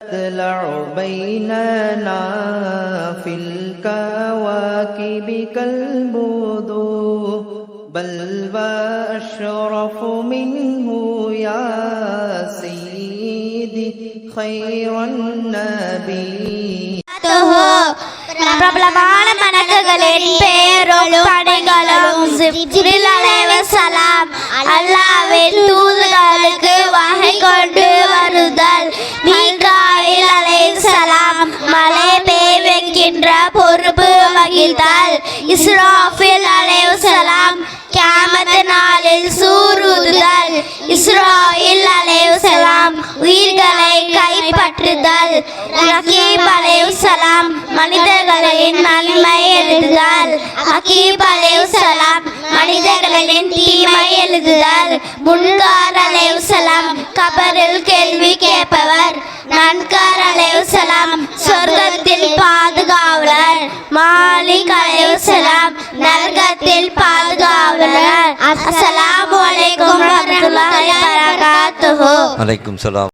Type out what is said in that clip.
تطلع بيننا في الكواكب كالبدور بل وأشرف منه يا سيدي خير النبي பிரபலமான மணக்குகளின் பெயரும் படைகளும் ஜிப்ரில் அலைவசலாம் அல்லாவின் தூதுகளுக்கு மழை பெய்ய வைக்கின்ற பொறுப்பு வகித்தால் இஸ்ராஃபில் அலைவசலாம் கேமத் நாளில் சூருதுதல். இஸ்ராயில் அலைவசலாம் உயிர்களை கைப்பற்றுதல். ரகீப் அலைவசலாம் மனிதர்களின் நன்மை எழுதுதல். ஹக்கீப் அலைவசலாம் மனிதர்களின் தீமை எழுதுதல். முன்கார் அலைவசலாம் கபரில் கேள்வி கேட்பது மாலிக் அலைவசலாம் நரகத்தில் பாதுகாவலர். அஸ்ஸலாமு அலைக்கும் வரஹ்மத்துல்லாஹி வபரகாத்துஹு. வலைக்கும் சலாம்.